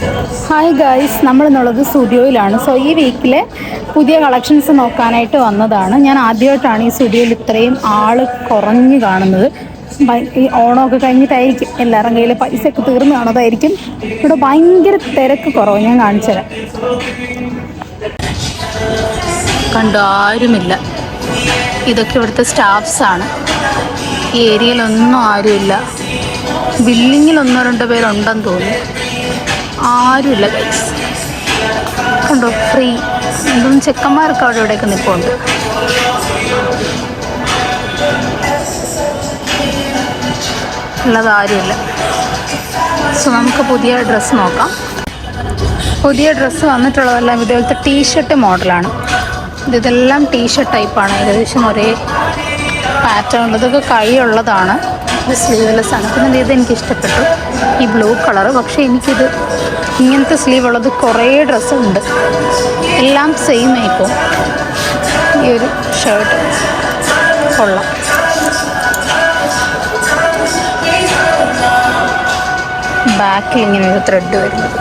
Hi guys നമ്മളിന്നുള്ളത് സ്റ്റുഡിയോയിലാണ്. So ഈ വീക്കിലെ പുതിയ കളക്ഷൻസ് നോക്കാനായിട്ട് വന്നതാണ്. ഞാൻ ആദ്യമായിട്ടാണ് ഈ സ്റ്റുഡിയോയിൽ ഇത്രയും ആൾ കുറഞ്ഞു കാണുന്നത്. ഈ ഓണമൊക്കെ കഴിഞ്ഞിട്ടായിരിക്കും എല്ലാവരും കയ്യിൽ പൈസ ഒക്കെ തീർന്നു കാണുന്നതായിരിക്കും. ഇവിടെ ഭയങ്കര തിരക്ക് കുറവ്. ഞാൻ കാണിച്ചു തരാം. കണ്ടു ആരുമില്ല. ഇതൊക്കെ ഇവിടുത്തെ സ്റ്റാഫ്സാണ് ഈ ഏരിയയിലൊന്നും ആരുമില്ല. ബില്ലിങ്ങിൽ ഒന്നോ രണ്ടോ പേരുണ്ടെന്ന് തോന്നുന്നു. ആരുമില്ല ഗൈസ് കണ്ടോ ഫ്രീ എന്തും ചെക്കന്മാരൊക്കെ അവിടെ ഇവിടെയൊക്കെ നിൽപ്പുണ്ട്. ഉള്ളത് ആരുമില്ല. സോ നമുക്ക് പുതിയ ഡ്രസ്സ് നോക്കാം. പുതിയ ഡ്രസ്സ് വന്നിട്ടുള്ളതെല്ലാം ഇതുപോലത്തെ ടീഷർട്ട് മോഡലാണ്. ഇത് ഇതെല്ലാം ടീഷർട്ട് ടൈപ്പാണ് ഏകദേശം ഒരേ പാറ്റേൺ കൈ കൈയുള്ളതാണ് ഇത് സ്ലീവ്ലെസ് ആണ്. പിന്നെ ഇത് എനിക്ക് ഇഷ്ടപ്പെട്ടു ഈ ബ്ലൂ കളർ പക്ഷേ എനിക്കിത് ഇങ്ങനത്തെ സ്ലീവ് ഉള്ളത് കുറേ ഡ്രസ്സ് ഉണ്ട് എല്ലാം സെയിം ആയിപ്പോൾ ഈ ഒരു ഷർട്ട് കൊള്ളാം. ബാക്കിൽ ഇങ്ങനെ ഒരു ത്രെഡ് വരുന്നത്.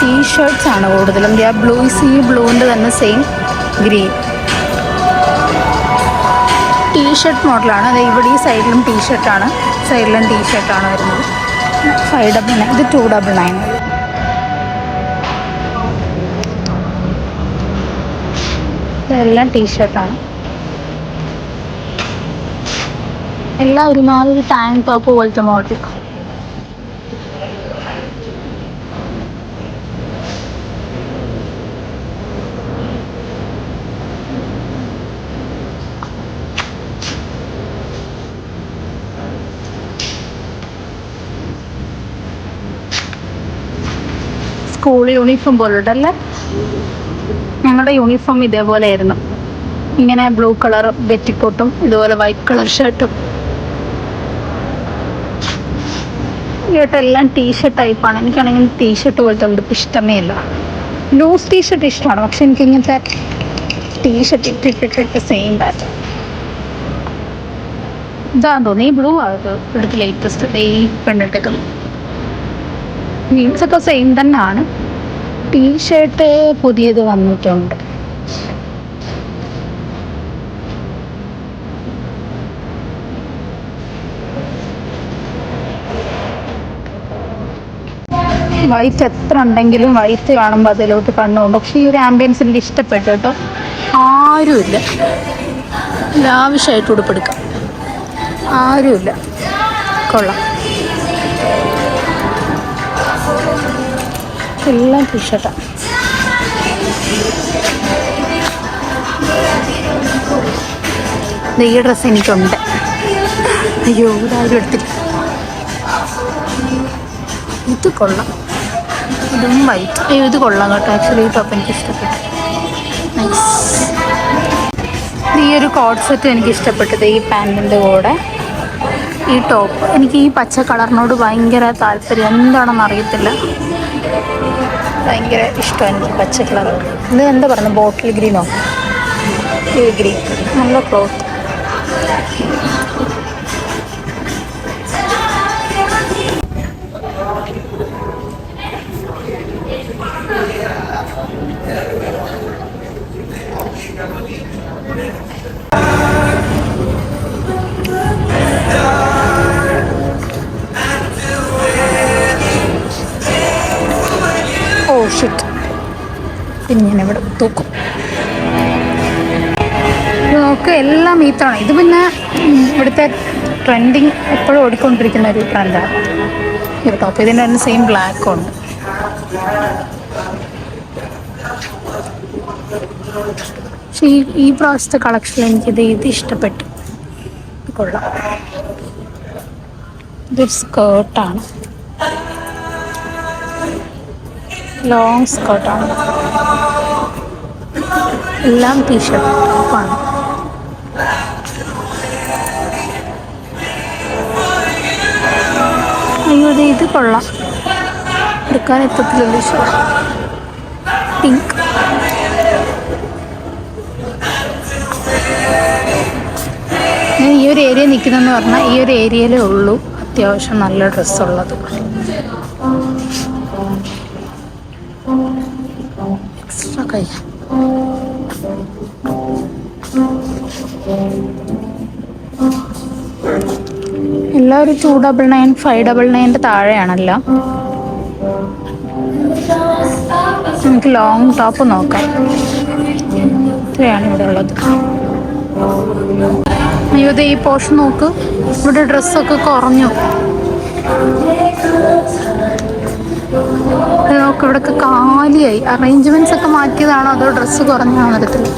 ടീഷർട്ട്സ് ആണ് കൂടുതലും. ബ്ലൂ ഈ ബ്ലൂവിന്റെ തന്നെ സെയിം ഗ്രീൻ ടീഷർട്ട് മോഡലാണ് അത് ഇവിടെ ഈ സൈഡിലും ടീഷർട്ടാണ് സൈഡിലും ടീഷർട്ടാണ് വരുന്നത്. ഫൈവ് ഡബിൾ നയൻ ഇത് ടു ഡബിൾ നയൻ ഇതെല്ലാം ടീഷർട്ടാണ് എല്ലാം ഒരുമാതിരി ടാങ്ക് ടോപ്പ് പോലത്തെ മോഡൽ സ്കൂൾ യൂണിഫോം പോലുണ്ടല്ലേ? ഞങ്ങളുടെ യൂണിഫോം ഇതേപോലെ ആയിരുന്നു ഇങ്ങനെ ബ്ലൂ കളർ ബെറ്റിക്കോട്ടും ഇതുപോലെ വൈറ്റ് കളർ ഷർട്ടും എല്ലാം ടീഷർട്ട് ടൈപ്പാണ് എനിക്കാണെങ്കിൽ ടീഷർട്ട് പോലത്തെ ഉടുപ്പ് ഇഷ്ടമേ ഇല്ല. ലൂസ് ടീഷർട്ട് ഇഷ്ടമാണ് പക്ഷെ എനിക്ക് ഇങ്ങനത്തെ ടീഷർട്ട് ഇട്ടിട്ടിട്ട് സെയിം പാറ്റേൺ ഇതാന്ന് തോന്നി ബ്ലൂ ആണ് ഇവിടുത്തെ ലേറ്റസ്റ്റ് ഈ പെണ്ണിട്ടേക്കുന്നത് ജീൻസ് ഒക്കെ സെയിം തന്നെയാണ്. ടീഷർട്ട് പുതിയത് വന്നിട്ടുണ്ട്. വൈറ്റ് എത്ര ഉണ്ടെങ്കിലും വൈറ്റ് കാണുമ്പോൾ അതിലോട്ട് കണ്ണുണ്ട് പക്ഷേ ഈ ഒരു ആംബിയൻസ് എനിക്ക് ഇഷ്ടപ്പെട്ടു കേട്ടോ. ആരുമില്ല. ലാവിഷായിട്ട് ഉടുപ്പെടുക്കാം ആരുമില്ല. കൊള്ളാം. എല്ലാം ടീഷർട്ടാണ് ഈ ഡ്രസ്സ് എനിക്കുണ്ട്. അയ്യോ ഇതാരും എടുത്തില്ല. ഇത് കൊള്ളാം. ഇതും വൈറ്റ് അയ്യോ ഇത് കൊള്ളാം കേട്ടോ. ആക്ച്വലി ഈ ടോപ്പ് എനിക്ക് ഇഷ്ടപ്പെട്ടു. നൈസ് ഈ ഒരു കോഡ് സെറ്റ് എനിക്ക് ഇഷ്ടപ്പെട്ടത് ഈ പാന്റിന്റെ കൂടെ. ഈ ടോപ്പ് എനിക്ക് ഈ പച്ച കളറിനോട് ഭയങ്കര താല്പര്യം. എന്താണെന്ന് അറിയത്തില്ല. ഭയങ്കര ഇഷ്ടമാണ് എനിക്ക് പച്ച കളർ ഇത് എന്താ പറയുന്നത്? ബോട്ടിൽ ഗ്രീനോ ഗ്രീൻ നല്ല ക്ലോത്ത് പിന്നെ ഞാൻ ഇവിടെ തൂക്കും. നമുക്ക് എല്ലാം മീത്താണ് ഇത് പിന്നെ ഇവിടുത്തെ ട്രെൻഡിങ് എപ്പോഴും ഓടിക്കൊണ്ടിരിക്കുന്ന ഒരു ട്രെൻഡാണ് ഈ ടോപ്പ് ഇതിന്റെ തന്നെ സെയിം ബ്ലാക്കും ഉണ്ട്. പക്ഷേ ഈ ഈ പ്രാവശ്യത്തെ കളക്ഷൻ എനിക്ക് ഇത് ഇഷ്ടപ്പെട്ടു. ഇത് കൊള്ളാം. ഇതൊരു സ്കേർട്ടാണ് ലോങ് സ്കേർട്ടാണ് എല്ലാം ടീഷർട്ട് ടോപ്പാണ്. അയ്യോ ദേ ഇത് കൊള്ളാം. എടുക്കാൻ എത്തത്തില്ലല്ലോ ശോ പിങ്ക്. ഞാൻ ഈ ഒരു ഏരിയ നിൽക്കുന്നതെന്ന് പറഞ്ഞാൽ ഈ ഒരു ഏരിയയിലേ ഉള്ളൂ അത്യാവശ്യം നല്ല ഡ്രസ്സുള്ളത് എക്സ്ട്രാ കൈ എല്ലാവരും two double nine five double നയന്റെ താഴെയാണല്ലോ. നമുക്ക് ലോങ് ടോപ്പ് നോക്കാം. ഇത്രയാണ് ഇവിടെ ഉള്ളത്. അയ്യോ ഈ പോർഷൻ നോക്ക്. ഇവിടെ ഡ്രസ്സൊക്കെ കുറഞ്ഞു. ഇവിടെ ഇവിടെയൊക്കെ കാലിയായി. അറേഞ്ച്മെന്റ്സ് ഒക്കെ മാറ്റിയതാണോ അതോ ഡ്രസ്സ് കുറഞ്ഞാണോ അറിയത്തില്ല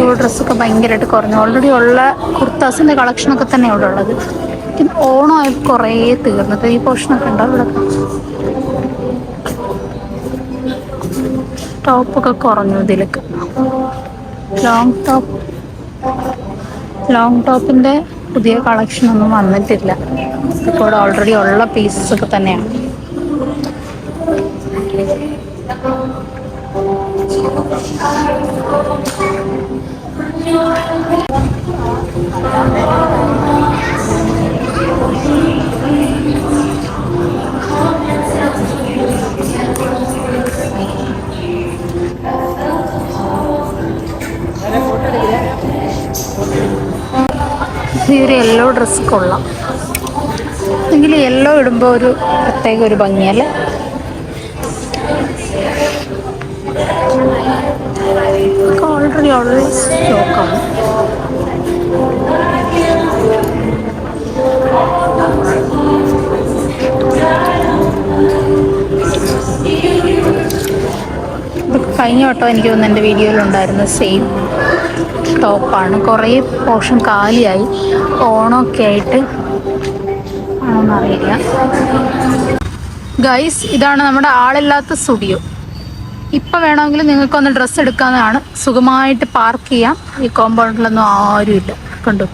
ഇവിടെ ഡ്രസ്സൊക്കെ ഭയങ്കരമായിട്ട് കുറഞ്ഞു. ഓൾറെഡി ഉള്ള കുർത്താസിന്റെ കളക്ഷനൊക്കെ തന്നെ ഇവിടെ ഉള്ളത്. ഓണമായി കുറേ തീർന്നത്. ഈ പോർഷനൊക്കെ ഉണ്ടോ ഇവിടെ? ടോപ്പൊക്കെ കുറഞ്ഞു ഇതിലൊക്കെ. ലോങ് ടോപ്പ് ലോങ് ടോപ്പിന്റെ പുതിയ കളക്ഷൻ ഒന്നും വന്നിട്ടില്ല. ഇപ്പോൾ ഓൾറെഡി ഉള്ള പീസസ് ഒക്കെ തന്നെയാണ്. ഈ ഒരു യെല്ലോ ഡ്രസ്സ് കൊള്ളാം. എങ്കിൽ യെല്ലോ ഇടുമ്പോൾ ഒരു പ്രത്യേക ഒരു ഭംഗിയല്ലേ ഓൾറെഡി ഓൾറെഡി സ്റ്റോക്കാണ് ഇതൊക്കെ കഴിഞ്ഞ വട്ടം എനിക്ക് തോന്നുന്നു എന്റെ വീഡിയോയിലുണ്ടായിരുന്ന സെയിം ടോപ്പാണ് കുറേ പോർഷൻ കാലിയായി. ഓണൊക്കെ ആയിട്ട് ആണോന്നറിയില്ല ഗൈസ് ഇതാണ് നമ്മുടെ ആളില്ലാത്ത സ്റ്റുഡിയോ ഇപ്പം വേണമെങ്കിൽ നിങ്ങൾക്കൊന്ന് ഡ്രസ്സ് എടുക്കാവുന്നതാണ് സുഖമായിട്ട് പാർക്ക് ചെയ്യാം. ഈ കോമ്പൗണ്ടിലൊന്നും ആരുമില്ല. കണ്ടു?